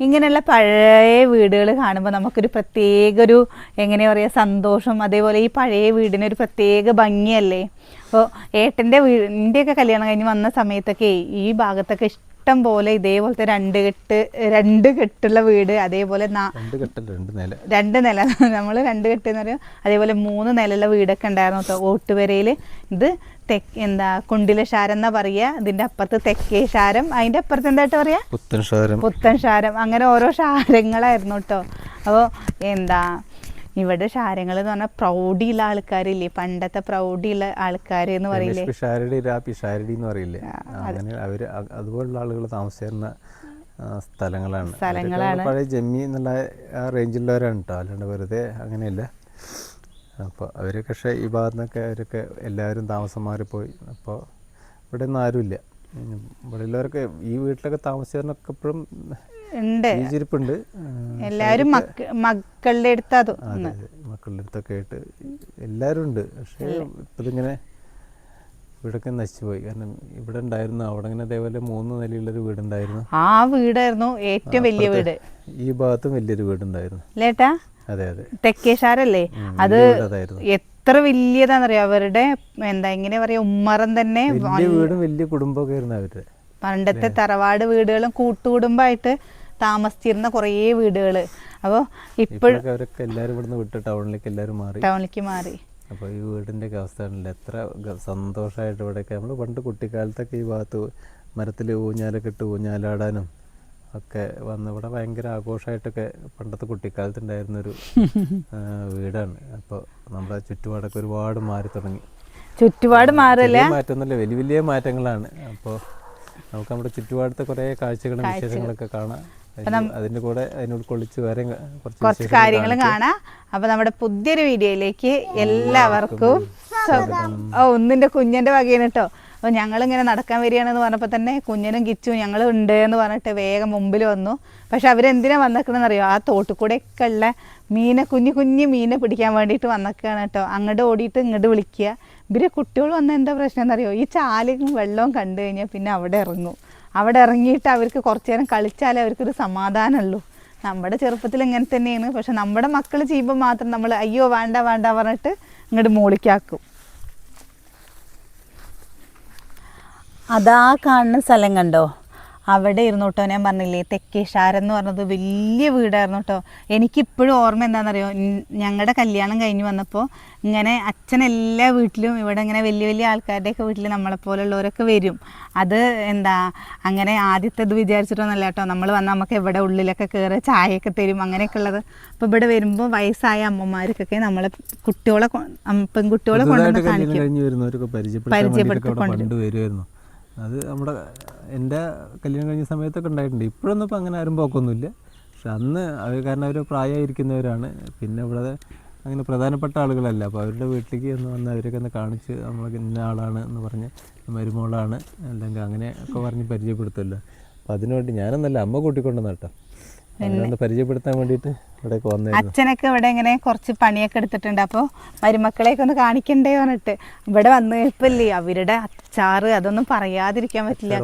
ഇങ്ങനെയുള്ള പഴയ വീടുകൾ കാണുമ്പോൾ നമുക്കൊരു പ്രത്യേക ഒരു എങ്ങനെ പറയുക സന്തോഷം. അതേപോലെ ഈ പഴയ വീടിന് ഒരു പ്രത്യേക ഭംഗിയല്ലേ? അപ്പോൾ ഏട്ടന്റെ വീടിന്റെയൊക്കെ കല്യാണം കഴിഞ്ഞ് വന്ന സമയത്തൊക്കെ ഈ ഭാഗത്തൊക്കെ ഇഷ്ടം പോലെ ഇതേപോലത്തെ രണ്ട് കെട്ട് രണ്ട് കെട്ടുള്ള വീട് അതേപോലെ രണ്ട് നില. നമ്മൾ രണ്ട് കെട്ട് എന്ന് പറയും അതേപോലെ മൂന്ന് നിലയുള്ള വീടൊക്കെ ഉണ്ടായിരുന്നു ഓട്ടുപെരയിൽ ഇത് തെക്ക് എന്താ കുണ്ടിലശാരം എന്നാ പറയുക ഇതിന്റെ അപ്പുറത്ത് തെക്കേ ശാരം അതിന്റെ അപ്പുറത്ത് എന്തായിട്ട് പറയാ? പുത്തൻ ശാരം പുത്തൻ ശാരം അങ്ങനെ ഓരോ ശാരങ്ങളായിരുന്നു കേട്ടോ. അപ്പോൾ എന്താ ഇവിടെ ശാരങ്ങൾ എന്ന് പറഞ്ഞാൽ പ്രൗഢിയുള്ള ആൾക്കാരില്ലേ? പണ്ടത്തെ പ്രൗഢിയുള്ള ആൾക്കാർ എന്ന് പറയില്ലേ? പിഷാരടി പിഷാരടി എന്ന് പറയില്ലേ? അങ്ങനെ അവർ അതുപോലുള്ള ആളുകൾ താമസിച്ചിരുന്ന സ്ഥലങ്ങളാണ്. സ്ഥലങ്ങളാണ്. പഴയ ജമ്മി എന്നുള്ള ആ റേഞ്ചിലുള്ളവരാണ് കേട്ടോ അല്ലാണ്ട് വെറുതെ അങ്ങനെയല്ല. അപ്പോൾ അവരൊക്കെ പക്ഷേ ഈ ഭാഗത്തൊക്കെ അവരൊക്കെ എല്ലാവരും താമസം മാറിപ്പോയി അപ്പോൾ ഇവിടെ ഒന്നും ആരുമില്ല. ഇവിടെ ഈ വീട്ടിലൊക്കെ താമസിച്ചവരൊക്കെ എപ്പോഴും ഉണ്ട്. ജീവിച്ചിരിപ്പുണ്ട് ആ, എല്ലാവരും മക്ക മക്കളുടെ അടുത്താ മക്കളുടെ അടുത്തൊക്കെ ആയിട്ട് എല്ലാവരും ഉണ്ട്. പക്ഷേ ഇപ്പതിങ്ങനെ ഇവിടൊക്കെ നശിച്ചുപോയി. കാരണം ഇവിടെ ഉണ്ടായിരുന്നു അവിടെ ഇങ്ങനെ അതേപോലെ മൂന്ന് നിലയുള്ളൊരു വീടുണ്ടായിരുന്നു. ആ വീടായിരുന്നു ഏറ്റവും വലിയ വീട്. ഈ ഭാഗത്തും വലിയൊരു വീടുണ്ടായിരുന്നു. ലേട്ടാ? അതെ അതെ. തെക്കേശാരല്ലേ? അത് എത്ര വലിയതാണെന്നറിയോ അവരുടെ എന്താ എങ്ങനെ പറയാ ഉമ്മറം തന്നെ വലിയ വീടും വലിയ കുടുംബമൊക്കെ ആയിരുന്നു അവരുടെ. പണ്ടത്തെ തറവാട് വീടുകളും കൂട്ടുകുടുംബമായിട്ട് താമസിച്ചിരുന്ന കുറേ വീടുകൾ അപ്പോൾ ഇപ്പോഴും ഇപ്പോഴൊക്കെ അവരൊക്കെ എല്ലാവരും ഇവിടുന്ന് വിട്ട് ടൗണിലേക്ക് എല്ലാവരും മാറി. ടൗണിലേക്ക് മാറി. അപ്പോൾ ഈ വീടിന്റെ ഒക്കെ അവസ്ഥ ആണല്ലോ എത്ര സന്തോഷമായിട്ട് ഇവിടെയൊക്കെ. നമ്മൾ പണ്ട് കുട്ടിക്കാലത്തൊക്കെ ഈ ഭാഗത്ത് മരത്തിൽ ഊഞ്ഞാലൊക്കെ ഇട്ട് ഊഞ്ഞാലാടാനും ഒക്കെ വന്ന് ഇവിടെ ഭയങ്കര ആഘോഷമായിട്ടൊക്കെ പണ്ടത്തെ കുട്ടിക്കാലത്തുണ്ടായിരുന്നൊരു ഉണ്ടായിരുന്നൊരു വീടാണ്. അപ്പോൾ നമ്മുടെ ചുറ്റുപാടൊക്കെ ഒരുപാട് മാറി തുടങ്ങി. ചുറ്റുപാട് മാറല്ലേ? മാറ്റമൊന്നുമില്ല. വലിയ വലിയ മാറ്റങ്ങളാണ്. അപ്പോൾ നമുക്ക് നമ്മുടെ ചുറ്റുപാടത്തെ കുറേ കാഴ്ചകളും വിശേഷങ്ങളൊക്കെ കാണാം. അതിന്റെ കൂടെ അതിനോട് കൊള്ളിച്ച് വേറെ കുറച്ച് കാര്യങ്ങളും കാര്യങ്ങൾ കാണാം. അപ്പൊ നമ്മുടെ പുതിയൊരു വീഡിയോയിലേക്ക് എല്ലാവർക്കും. ഓ ഒന്നിന്റെ കുഞ്ഞിന്റെ വകയാണ് കേട്ടോ അപ്പോൾ ഞങ്ങളിങ്ങനെ നടക്കാൻ വരികയാണെന്ന് പറഞ്ഞപ്പോൾ തന്നെ കുഞ്ഞിനും കിച്ചു ഞങ്ങൾ ഉണ്ട് എന്ന് പറഞ്ഞിട്ട് വേഗം മുമ്പിൽ വന്നു. പക്ഷെ അവരെന്തിനാ വന്നേക്കണെന്ന് അറിയോ ആ തോട്ടുകൂടെയൊക്കെ ഉള്ള മീനെ കുഞ്ഞു കുഞ്ഞു മീനെ പിടിക്കാൻ വേണ്ടിയിട്ട് വന്നേക്കാണ് കേട്ടോ. അങ്ങോട്ട് ഓടിയിട്ട് ഇങ്ങോട്ട് വിളിക്കുക. ഇവർ കുട്ടികൾ വന്ന എന്താ പ്രശ്നം എന്നറിയോ ഈ ചാലും വെള്ളവും കണ്ടു കഴിഞ്ഞാൽ പിന്നെ അവിടെ ഇറങ്ങും. അവിടെ ഇറങ്ങിയിട്ട് അവർക്ക് കുറച്ചു നേരം കളിച്ചാലേ അവർക്കൊരു സമാധാനമുള്ളൂ. നമ്മുടെ ചെറുപ്പത്തിൽ ഇങ്ങനെ തന്നെയാണ്. പക്ഷെ നമ്മുടെ മക്കൾ ചെയ്യുമ്പോൾ മാത്രം നമ്മൾ അയ്യോ വേണ്ട വേണ്ട പറഞ്ഞിട്ട് ഇങ്ങോട്ട് മോളിക്കാക്കും. അതാ കാണുന്ന സ്ഥലം കണ്ടോ? അവിടെ ഇരുന്നു കേട്ടോ ഞാൻ പറഞ്ഞില്ലേ തെക്കേശാരം എന്ന് പറഞ്ഞത് വലിയ വീടായിരുന്നു കേട്ടോ എനിക്കിപ്പോഴും ഓർമ്മ എന്താണെന്നറിയോ? ഞങ്ങളുടെ കല്യാണം കഴിഞ്ഞ് വന്നപ്പോൾ ഇങ്ങനെ അച്ഛൻ എല്ലാ വീട്ടിലും ഇവിടെ ഇങ്ങനെ വലിയ വലിയ ആൾക്കാരുടെയൊക്കെ വീട്ടിൽ നമ്മളെപ്പോലുള്ളവരൊക്കെ വരും. അത് എന്താ അങ്ങനെ ആദ്യത്തെ ഇത് വിചാരിച്ചിട്ടൊന്നല്ല കേട്ടോ നമ്മൾ വന്നാൽ നമുക്ക് ഇവിടെ ഉള്ളിലൊക്കെ കയറി ചായയൊക്കെ തരും അങ്ങനെയൊക്കെ ഉള്ളത്. അപ്പോൾ ഇവിടെ വരുമ്പോൾ വയസ്സായ അമ്മമാർക്കൊക്കെ നമ്മളെ കുട്ടികളെ പെൺകുട്ടികളെ കൊണ്ടുവന്ന് കാണിക്കും. വരുന്നവരൊക്കെ അത് നമ്മുടെ എന്റെ കല്യാണം കഴിഞ്ഞ സമയത്തൊക്കെ ഉണ്ടായിട്ടുണ്ട്. ഇപ്പോഴൊന്നും ഇപ്പം അങ്ങനെ ആരും പോക്കൊന്നുമില്ല. പക്ഷെ അന്ന് അവർ കാരണം അവർ പ്രായമായിരിക്കുന്നവരാണ്. പിന്നെ ഇവിടെ അങ്ങനെ പ്രധാനപ്പെട്ട ആളുകളല്ല. അപ്പോൾ അവരുടെ വീട്ടിലേക്ക് ഒന്ന് വന്ന് അവരൊക്കെ ഒന്ന് കാണിച്ച് നമ്മൾ ഇന്ന ആളാണ് എന്ന് പറഞ്ഞ് മരുമോളാണ്. അല്ലെങ്കിൽ അങ്ങനെ ഒക്കെ പറഞ്ഞ് പരിചയപ്പെടുത്തുമല്ലോ. അപ്പോൾ അതിനുവേണ്ടി ഞാനൊന്നല്ല അമ്മ കൂട്ടിക്കൊണ്ടുവന്ന കേട്ടോ പരിചയപ്പെടുത്താൻ വേണ്ടിയിട്ട് അച്ഛനൊക്കെ ഇവിടെ ഇങ്ങനെ കുറച്ച് പണിയൊക്കെ എടുത്തിട്ടുണ്ട്. അപ്പോൾ മരുമക്കളെയൊക്കെ ഒന്ന് കാണിക്കണ്ടേ പറഞ്ഞിട്ട്. ഇവിടെ വന്നു ഇപ്പല്ലേ? അവരുടെ അച്ചാറ് അതൊന്നും പറയാതിരിക്കാൻ പറ്റില്ല.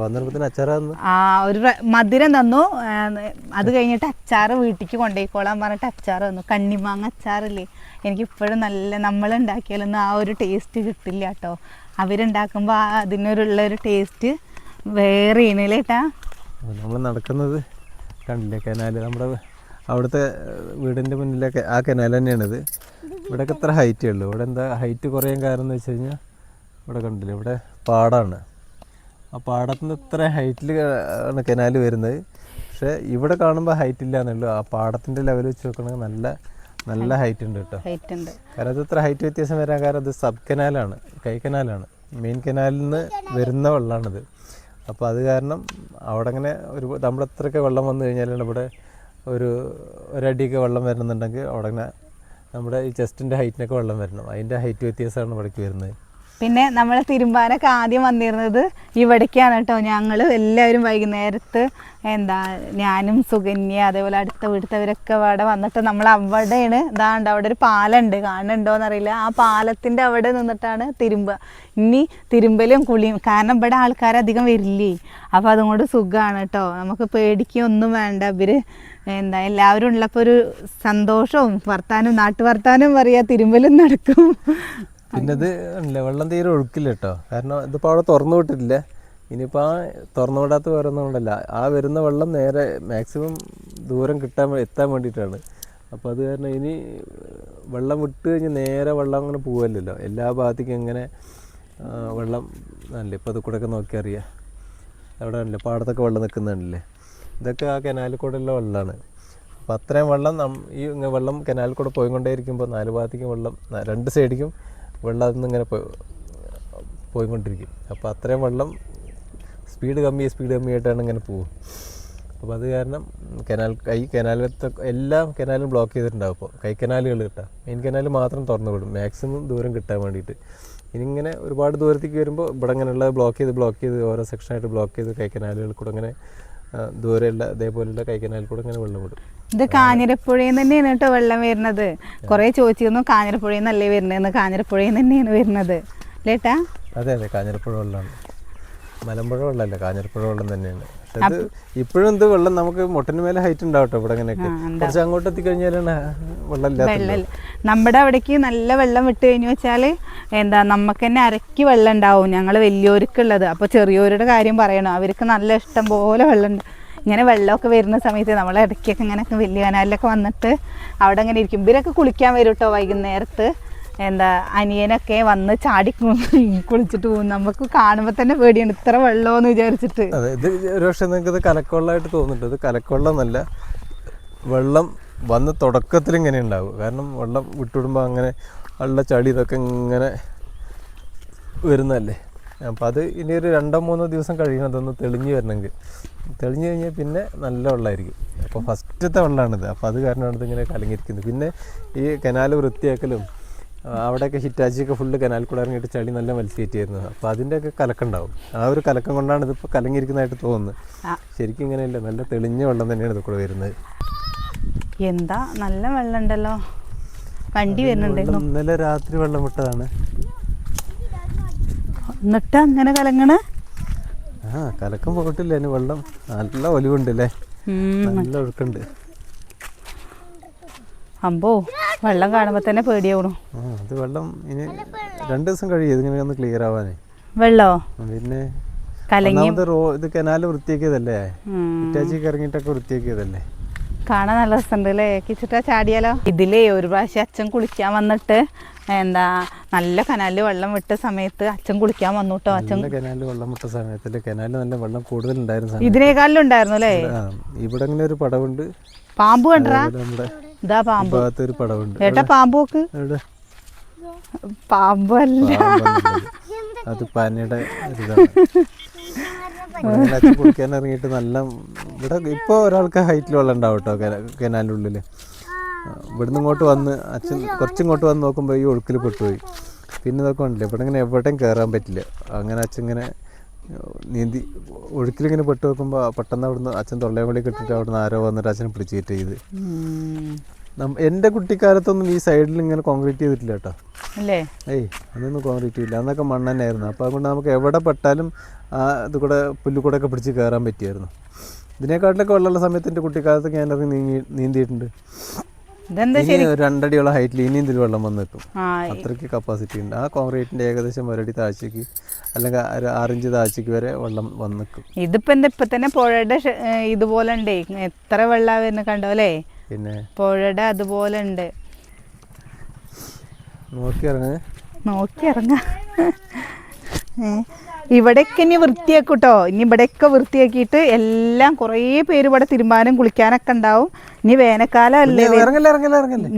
ആ ഒരു മധുരം തന്നു. അത് കഴിഞ്ഞിട്ട് അച്ചാറ് വീട്ടിലേക്ക് കൊണ്ടുപോയിക്കോളാൻ പറഞ്ഞിട്ട് അച്ചാറ് തന്നു. കണ്ണിമാങ്ങ അച്ചാറില്ലേ? എനിക്ക് ഇപ്പോഴും നല്ല നമ്മൾ ഉണ്ടാക്കിയാലൊന്നും ആ ഒരു ടേസ്റ്റ് കിട്ടില്ല കേട്ടോ അവരുണ്ടാക്കുമ്പോൾ അതിനൊരുള്ള ഒരു ടേസ്റ്റ് വേറെ ഇണയിലേട്ടാ നമ്മൾ നടക്കുന്നത് കണ്ടില്ലേ? കനാൽ. നമ്മുടെ അവിടുത്തെ വീടിന്റെ മുന്നിലൊക്കെ ആ കനാൽ തന്നെയാണിത്. ഇവിടെയൊക്കെ എത്ര ഹൈറ്റേ ഉള്ളൂ. ഇവിടെ എന്താ ഹൈറ്റ് കുറയാൻ കാരണം എന്ന് വെച്ച് കഴിഞ്ഞാൽ ഇവിടെ കണ്ടില്ലേ? ഇവിടെ പാടാണ്. ആ പാടത്തിന് ഇത്ര ഹൈറ്റിൽ ആണ് കനാൽ വരുന്നത്. പക്ഷേ ഇവിടെ കാണുമ്പോൾ ഹൈറ്റ് ഇല്ല എന്നുള്ളൂ. ആ പാടത്തിന്റെ ലെവൽ വെച്ച് നോക്കണമെങ്കിൽ നല്ല നല്ല ഹൈറ്റ് ഉണ്ട് കേട്ടോ. ഹൈറ്റ് ഉണ്ട്. കാരണം അത് ഇത്ര ഹൈറ്റ് വ്യത്യാസം വരാൻ കാരണം അത് സബ് കനാലാണ് കൈ കനാലാണ് മെയിൻ കനാലിൽ നിന്ന് വരുന്ന വെള്ളമാണിത് അപ്പോൾ അത് കാരണം അവിടെ അങ്ങനെ ഒരു നമ്മുടെ വെള്ളം വന്നു കഴിഞ്ഞാൽ ഇവിടെ ഒരു ഒരടിയൊക്കെ വെള്ളം വരുന്നുണ്ടെങ്കിൽ അവിടെ ഇങ്ങനെ നമ്മുടെ ഈ ചെസ്റ്റിന്റെ ഹൈറ്റിനൊക്കെ വെള്ളം വരണം. അതിന്റെ ഹൈറ്റ് വ്യത്യാസമാണ് ഇവിടേക്ക് വരുന്നത്. പിന്നെ നമ്മൾ തിരുമ്പാനൊക്കെ ആദ്യം വന്നിരുന്നത് ഇവിടേക്കാണ് കേട്ടോ. ഞങ്ങൾ എല്ലാവരും വൈകുന്നേരത്ത് എന്താ ഞാനും സുകന്യ അതേപോലെ അടുത്ത വീട്ടിലവരൊക്കെ അവിടെ വന്നിട്ട് നമ്മൾ അവിടെയാണ് ഇതാണ്ട് അവിടെ ഒരു പാലുണ്ട്. കാണുന്നുണ്ടോയെന്നറിയില്ല ആ പാലത്തിന്റെ അവിടെ നിന്നിട്ടാണ് തിരുമ്പുക. ഇനി തിരുമ്പലും കുളിയും. കാരണം ഇവിടെ ആൾക്കാരധികം വരില്ലേ. അപ്പോൾ അതുകൊണ്ട് സുഖമാണ് കേട്ടോ. നമുക്ക് പേടിക്കൊന്നും വേണ്ട. ഇവർ എന്താ എല്ലാവരും ഉള്ളപ്പോൾ ഒരു സന്തോഷവും വർത്താനും നാട്ടു വർത്താനും പറയാ തിരുമ്പലും നടക്കും. പിന്നെ ഇത് ഉണ്ടല്ലേ വെള്ളം തീരെ ഒഴുക്കില്ല കേട്ടോ. കാരണം ഇതിപ്പോൾ അവിടെ തുറന്നു വിട്ടിട്ടില്ല. ഇനിയിപ്പോൾ ആ തുറന്നു വിടാത്ത ഒന്നും ആ വരുന്ന വെള്ളം നേരെ മാക്സിമം ദൂരം കിട്ടാൻ എത്താൻ വേണ്ടിയിട്ടാണ്. അപ്പോൾ അത് കാരണം ഇനി വെള്ളം വിട്ട് കഴിഞ്ഞ് നേരെ വെള്ളം അങ്ങനെ പോകുമല്ലോ എല്ലാ ഭാഗത്തേക്കും ഇങ്ങനെ വെള്ളം അല്ലേ? ഇപ്പോൾ അത് കൂടെ ഒക്കെ നോക്കി അറിയാം. അവിടെ അല്ലേ? പാടത്തൊക്കെ വെള്ളം നിൽക്കുന്നുണ്ടല്ലേ? ഇതൊക്കെ ആ കനാലിൽ കൂടെ ഉള്ള വെള്ളമാണ് അപ്പോൾ അത്രയും വെള്ളം നം ഈ വെള്ളം കനാലിൽ കൂടെ പോയിക്കൊണ്ടേയിരിക്കുമ്പോൾ നാല് ഭാഗത്തേക്കും വെള്ളം രണ്ട് സൈഡിക്കും വെള്ളം അതിൽ നിന്ന് ഇങ്ങനെ പോയി പോയിക്കൊണ്ടിരിക്കും. അപ്പോൾ അത്രയും വെള്ളം സ്പീഡ് കമ്മി സ്പീഡ് കമ്മിയായിട്ടാണ് ഇങ്ങനെ പോകും അപ്പോൾ അത് കാരണം കനാൽ കൈ കനാലത്തെ എല്ലാ കനാലും ബ്ലോക്ക് ചെയ്തിട്ടുണ്ടാവും ഇപ്പോൾ കൈ കനാലുകൾ കിട്ടാം. മെയിൻ കനാൽ മാത്രം തുറന്നു വിടും. മാക്സിമം ദൂരം കിട്ടാൻ വേണ്ടിയിട്ട്. ഇനി ഇങ്ങനെ ഒരുപാട് ദൂരത്തേക്ക് വരുമ്പോൾ ഇവിടെ ഇങ്ങനെയുള്ള ബ്ലോക്ക് ചെയ്ത് ബ്ലോക്ക് ചെയ്ത് ഓരോ സെക്ഷനായിട്ട് ബ്ലോക്ക് ചെയ്ത് കൈ കനാലുകൾ കൂടെ അങ്ങനെ ദൂരെയുള്ള അതേപോലെയുള്ള കൈ കനാലിൽ കൂടെ ഇങ്ങനെ വെള്ളം വിടും. ഇത് കാഞ്ഞിരപ്പുഴയിൽ തന്നെയാണ് കേട്ടോ വെള്ളം വരുന്നത്. കുറേ ചോദിച്ചിരുന്നു കാഞ്ഞിരപ്പുഴയിൽ നിന്നല്ലേ വരുന്നതെന്ന് കാഞ്ഞിരപ്പുഴയിൽ തന്നെയാണ് വരുന്നത്. ലേട്ടാ അതെ അതെ കാഞ്ഞിരപ്പുഴ വെള്ളമാണ്. മലമ്പുഴ വെള്ളമല്ല കാഞ്ഞിരപ്പുഴ വെള്ളം തന്നെയാണ്. ഇത് ഇപ്പോഴും ഇത് വെള്ളം നമുക്ക് മുട്ടന് മേലെ ഹൈറ്റ് ഉണ്ടാവട്ടെ ഇവിടെ ഇങ്ങനെയൊക്കെ. കുറച്ച് അങ്ങോട്ട് എത്തിക്കഴിഞ്ഞാലാണ് വെള്ളം ഇല്ല വെള്ളം നമ്മുടെ അവിടേക്ക് നല്ല വെള്ളം വിട്ട് കഴിഞ്ഞു വെച്ചാൽ എന്താ നമുക്ക് തന്നെ അരക്ക് വെള്ളം ഉണ്ടാവും. ഞങ്ങൾ വലിയവർക്കുള്ളത് അപ്പോൾ ചെറിയവരുടെ കാര്യം പറയണം. അവർക്ക് നല്ല ഇഷ്ടം പോലെ വെള്ളം ഉണ്ട്. ഇങ്ങനെ വെള്ളമൊക്കെ വരുന്ന സമയത്ത് നമ്മൾ ഇടയ്ക്കൊക്കെ ഇങ്ങനെ വലിയ കനാലിലൊക്കെ വന്നിട്ട് അവിടെ അങ്ങനെ ഇരിക്കും. ഇവരൊക്കെ കുളിക്കാൻ വരും കേട്ടോ വൈകുന്നേരത്ത്. എന്താ അനിയനൊക്കെ വന്ന് ചാടി കുളിച്ചിട്ട് പോകും. നമുക്ക് കാണുമ്പോൾ തന്നെ പേടിയാണ് ഇത്ര വെള്ളമെന്ന് വിചാരിച്ചിട്ട്. അതെ ഇത് ഒരുപക്ഷെ നിങ്ങൾക്ക് ഇത് കലക്കൊള്ളായിട്ട് തോന്നുന്നുണ്ട്. ഇത് കലക്കൊള്ളമെന്നല്ല വെള്ളം വന്ന് തുടക്കത്തിൽ ഇങ്ങനെ ഉണ്ടാവും. കാരണം വെള്ളം വിട്ടുവിടുമ്പോൾ അങ്ങനെ വെള്ള ചളി ഇതൊക്കെ ഇങ്ങനെ വരുന്നതല്ലേ? അപ്പോൾ അത് ഇനി ഒരു രണ്ടോ മൂന്നോ ദിവസം കഴിയണം അതൊന്ന് തെളിഞ്ഞ് വരണമെങ്കിൽ. തെളിഞ്ഞ് കഴിഞ്ഞാൽ പിന്നെ നല്ല വെള്ളമായിരിക്കും അപ്പോൾ ഫസ്റ്റത്തെ വെള്ളമാണിത് അപ്പോൾ അത് കാരണമാണ് ഇതിങ്ങനെ കലങ്ങിയിരിക്കുന്നത് പിന്നെ ഈ കനാൽ വൃത്തിയാക്കലും അവിടെയൊക്കെ ഹിറ്റാച്ചിയൊക്കെ ഫുള്ള് കനാൽ കൂടെ ഇറങ്ങിയിട്ട് ചളി നല്ല മത്സ്യേറ്റിയായിരുന്നു. അപ്പോൾ അതിന്റെയൊക്കെ കലക്കുണ്ടാവും. ആ ഒരു കലക്കം കൊണ്ടാണ് ഇതിപ്പോൾ കലങ്ങിയിരിക്കുന്നതായിട്ട് തോന്നുന്നത്. ശരിക്കും ഇങ്ങനെയല്ല നല്ല തെളിഞ്ഞ വെള്ളം തന്നെയാണ് ഇത് കൂടെ വരുന്നത്. എന്താ നല്ല വെള്ളം ഉണ്ടല്ലോ വണ്ടി വരുന്നുണ്ടല്ലോ ഇന്നലെ രാത്രി വെള്ളം വിട്ടതാണ്. എന്നിട്ട് അങ്ങനെ കലങ്ങണ? ആ കലക്കം പോയിട്ടില്ല. അതിന് വെള്ളം നല്ല ഒലിവുണ്ട് അല്ലേ നല്ല ഒഴുക്കുണ്ട്. അമ്പോ വെള്ളം കാണുമ്പോ തന്നെ പേടിയാവണു. അത് വെള്ളം ഇനി രണ്ടു ദിവസം കഴിയും. ഇതിങ്ങനെ ഒന്ന് ക്ലിയർ ആവാനേ. വെള്ളോ? പിന്നെ കലങ്ങി ഇത് കനാല് വൃത്തിയാക്കിയതല്ലേ? ഇറ്റാച്ചിക്ക് ഇറങ്ങിയിട്ടൊക്കെ വൃത്തിയാക്കിയതല്ലേ? കാണാൻ നല്ല രസമുണ്ട് അല്ലേ കിച്ചിട്ടാ ചാടിയാലോ? ഇതിലേ ഒരു പ്രാവശ്യം അച്ഛൻ കുളിക്കാൻ വന്നിട്ട് എന്താ നല്ല കനാലിൽ വെള്ളം വിട്ട സമയത്ത് അച്ഛൻ കുളിക്കാൻ വന്നു കേട്ടോ അച്ഛൻ കനാലിൽ വെള്ളം വിട്ട സമയത്ത് കനാലിൽ നല്ല വെള്ളം കൂടുതൽ ഉണ്ടായിരുന്നു ഇതിനേക്കാളിലും ഉണ്ടായിരുന്നു അല്ലേ? ഇവിടെ ഇങ്ങനെ ഒരു പടവുണ്ട്. പാമ്പ് കണ്ടാ ഇതാ പാമ്പ്. ഒരു പടവുണ്ട്. ഏട്ടാ പാമ്പ് നോക്ക്. പാമ്പല്ല. അത് പനയുടെ ഒരിതാണ് ഇവിടെ ഇങ്ങനെ അച്ഛൻ കുളിക്കാൻ ഇറങ്ങിയിട്ട് നല്ല ഇവിടെ ഇപ്പോൾ ഒരാൾക്ക് ഹൈറ്റിൽ വെള്ളം ഉണ്ടാവും കേട്ടോ കനാലിന്റെ ഉള്ളിൽ ഇവിടുന്ന് ഇങ്ങോട്ട് വന്ന് അച്ഛൻ കുറച്ചിങ്ങോട്ട് വന്ന് നോക്കുമ്പോൾ ഈ ഒഴുക്കിൽ പെട്ടുപോയി. പിന്നെ ഇതൊക്കെ ഉണ്ടല്ലേ ഇവിടെ ഇങ്ങനെ എവിടെയും കയറാൻ പറ്റില്ല. അങ്ങനെ അച്ഛൻ ഇങ്ങനെ നീന്തി ഒഴുക്കിലിങ്ങനെ പെട്ട് നോക്കുമ്പോൾ പെട്ടെന്ന് അവിടുന്ന് അച്ഛൻ തൊള്ളയും വിളി കിട്ടിയിട്ട് അവിടുന്ന് ആരോ വന്നിട്ട് അച്ഛനെ പിടിച്ചിട്ട് ചെയ്ത്. എന്റെ കുട്ടിക്കാലത്തൊന്നും ഈ സൈഡിൽ ഇങ്ങനെ കോൺക്രീറ്റ് ചെയ്തിട്ടില്ല കേട്ടോ അല്ലേ ഏയ് അതൊന്നും കോൺക്രീറ്റ് ഇല്ല. അന്നൊക്കെ മണ്ണ് തന്നെയായിരുന്നു. അപ്പോൾ അതുകൊണ്ട് നമുക്ക് എവിടെ പെട്ടാലും ആ ഇത് കൂടെ പുല്ലുകൂടെ ഒക്കെ പിടിച്ച് കയറാൻ പറ്റിയായിരുന്നു. ഇതിനെക്കാട്ടിലൊക്കെ വെള്ളമുള്ള സമയത്ത് എന്റെ കുട്ടിക്കാലത്ത് ഞാൻ ഇറങ്ങി നീങ്ങി നീന്തിയിട്ടുണ്ട്. ഇനി രണ്ടടിയുള്ള ഹൈറ്റിൽ ഇനിയും ഇതിൽ വെള്ളം വന്ന് നിൽക്കും. അത്രയ്ക്ക് കപ്പാസിറ്റി ഉണ്ട്. ആ കോൺക്രീറ്റിന്റെ ഏകദേശം ഒരടി താഴ്ചക്ക് അല്ലെങ്കിൽ ഒരു ആറിഞ്ച് താഴ്ചക്ക് വരെ വെള്ളം വന്ന് നിൽക്കും. ഇതിപ്പോ എന്താ ഇപ്പൊ തന്നെ പുഴയുടെ ഇതുപോലെ ഉണ്ടേ എത്ര വെള്ളം കണ്ടോ അല്ലേ? പിന്നെ പുഴയുടെ അതുപോലെ ഉണ്ട് നോക്കി ഇറങ്ങ് നോക്കി ഇറങ്ങ ഇവിടെയൊക്കെ ഇനി വൃത്തിയാക്കൂട്ടോ. ഇനി ഇവിടെയൊക്കെ വൃത്തിയാക്കിയിട്ട് എല്ലാം കുറേ പേര് ഇവിടെ തിരുമ്പാനും കുളിക്കാനൊക്കെ ഉണ്ടാവും. ഇനി വേനൽക്കാലം അല്ലേ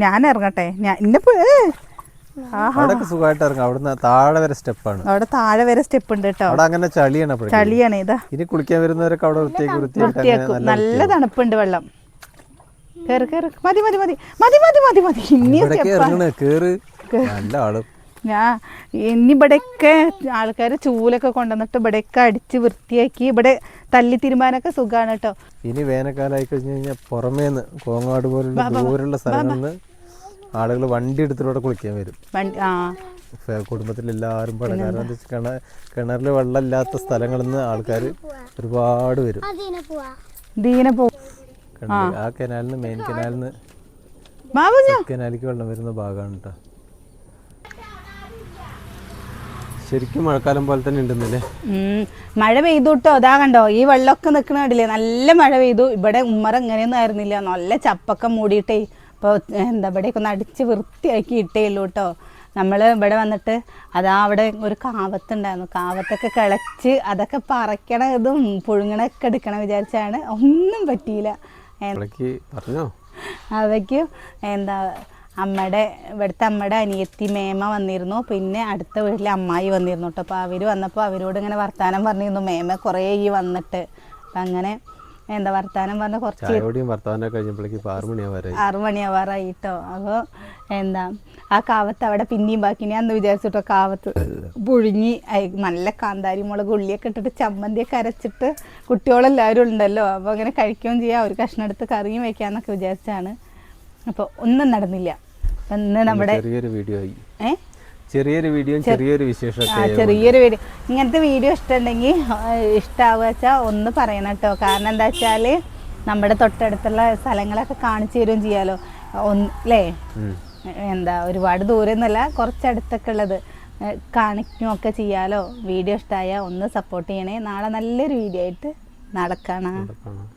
ഞാൻ ഇറങ്ങട്ടെ. ഞാൻ ഇന്നെ പോ- ഏ. ആഹാ. അവിടെയൊക്കെ സുഖമായിട്ട് ഇറങ്ങാം. അവിടുന്ന് താഴെ വരെ സ്റ്റെപ്പാണ്. അവിടെ താഴെ വരെ സ്റ്റെപ്പ് ഉണ്ട് കേട്ടോ. അവിടെ അങ്ങനെ ചളിയാണ് ചളിയാണ് ഇതാ. ഇനി കുളിക്കാൻ വരുന്നവരൊക്കെ അവിടെ വൃത്തിയാക്കി വൃത്തിയാക്കും നല്ല തണുപ്പുണ്ട് വെള്ളം. കേറ് കേറ്. മതി മതി മതി. മതി മതി മതി മതി. ഇനി ഇവിടേക്ക് നല്ല ആൾ. ഞാൻ ഇനി ഇവിടെയൊക്കെ ആൾക്കാർ ചൂലൊക്കെ കൊണ്ടുവന്നിട്ട് ഇവിടെയൊക്കെ അടിച്ച് വൃത്തിയാക്കി ഇവിടെ തല്ലി തിരുമാനൊക്കെ സുഖമാണ് കേട്ടോ. ഇനി വേനൽക്കാലമായി കഴിഞ്ഞു കഴിഞ്ഞാൽ പുറമേന്ന് കോങ്ങാട് പോലുള്ള ദൂരമുള്ള സ്ഥലങ്ങളിൽ നിന്ന് ആളുകൾ വണ്ടി എടുത്തിലൂടെ കുളിക്കാൻ വരും. കുടുംബത്തിൽ എല്ലാവരും പാടെ. കാരണം കിണ കിണറിൽ വെള്ളമില്ലാത്ത സ്ഥലങ്ങളിൽ നിന്ന് ആൾക്കാർ ഒരുപാട് വരും. ദീന പോവാ? ആ. കനാലിൽ നിന്ന് മെയിൻ കനാലിൽ നിന്ന് കനാലിക്ക് വെള്ളം വരുന്ന ഭാഗമാണ് കേട്ടോ ശരിക്കും മഴക്കാലം പോലെ തന്നെ ഉണ്ടെന്നല്ലേ? മഴ പെയ്തു കേട്ടോ അതാ കണ്ടോ ഈ വെള്ളമൊക്കെ നിൽക്കണ കണ്ടില്ലേ? നല്ല മഴ പെയ്തു. ഇവിടെ ഉമ്മറ ഇങ്ങനെയൊന്നും ആയിരുന്നില്ല. നല്ല ചപ്പൊക്കെ മൂടിയിട്ടേ ഇപ്പോൾ എന്താ ഇവിടെയൊക്കെ ഒന്ന് അടിച്ച് വൃത്തിയാക്കി ഇട്ടേ ഉള്ളൂ കേട്ടോ നമ്മൾ ഇവിടെ വന്നിട്ട് അതാ അവിടെ ഒരു കാവത്തുണ്ടായിരുന്നു. കാവത്തൊക്കെ കിളച്ച് അതൊക്കെ പറക്കണ ഇതും പുഴുങ്ങണൊക്കെ എടുക്കണം വിചാരിച്ചാണ്. ഒന്നും പറ്റിയില്ല. അവയ്ക്ക് എന്താ അമ്മയുടെ ഇവിടുത്തെ അമ്മയുടെ അനിയത്തി മേമ വന്നിരുന്നു. പിന്നെ അടുത്ത വീട്ടിലെ അമ്മായി വന്നിരുന്നു കേട്ടോ. അപ്പോൾ അവർ വന്നപ്പോൾ അവരോട് ഇങ്ങനെ വർത്താനം പറഞ്ഞിരുന്നു. മേമ കുറേ ഈ വന്നിട്ട്. അപ്പം അങ്ങനെ എന്താ വർത്താനം പറഞ്ഞ കുറച്ച് ആറുമണിയാവാറായിട്ടോ കഴിഞ്ഞപ്പോഴേക്ക് ആറ് അപ്പോൾ എന്താ ആ കാവത്ത് അവിടെ പിന്നെയും ബാക്കി അന്ന് വിചാരിച്ചിട്ടോ കാവത്ത് പുഴുങ്ങി നല്ല കാന്താരി മുളക് ഉള്ളിയൊക്കെ ഇട്ടിട്ട് ചമ്മന്തിയൊക്കെ അരച്ചിട്ട് കുട്ടികളെല്ലാവരും ഉണ്ടല്ലോ അപ്പോൾ അങ്ങനെ കഴിക്കുകയും ചെയ്യാം. ഒരു കഷ്ണം എടുത്ത് കറിയും വെക്കാന്നൊക്കെ വിചാരിച്ചാണ്. അപ്പോൾ ഒന്നും നടന്നില്ല. ഇന്ന് നമ്മുടെ ചെറിയൊരു വീഡിയോ ആയി. ഏ? ചെറിയൊരു വീഡിയോ ചെറിയൊരു വിശേഷം ചെറിയൊരു വീഡിയോ. ഇങ്ങനത്തെ വീഡിയോ ഇഷ്ടമുണ്ടെങ്കിൽ ഇഷ്ടാവുക വെച്ചാൽ ഒന്ന് പറയണം കേട്ടോ. കാരണം എന്താ വെച്ചാൽ നമ്മുടെ തൊട്ടടുത്തുള്ള സ്ഥലങ്ങളൊക്കെ കാണിച്ചു തരുകയും ചെയ്യാലോ. അല്ലേ എന്താ ഒരുപാട് ദൂരം എന്നല്ല കുറച്ചടുത്തൊക്കെ ഉള്ളത്. കാണിക്കുകയൊക്കെ ചെയ്യാലോ. വീഡിയോ ഇഷ്ടമായ ഒന്ന് സപ്പോർട്ട് ചെയ്യണേ. നാളെ നല്ലൊരു വീഡിയോ ആയിട്ട് നടക്കണം. കാണാം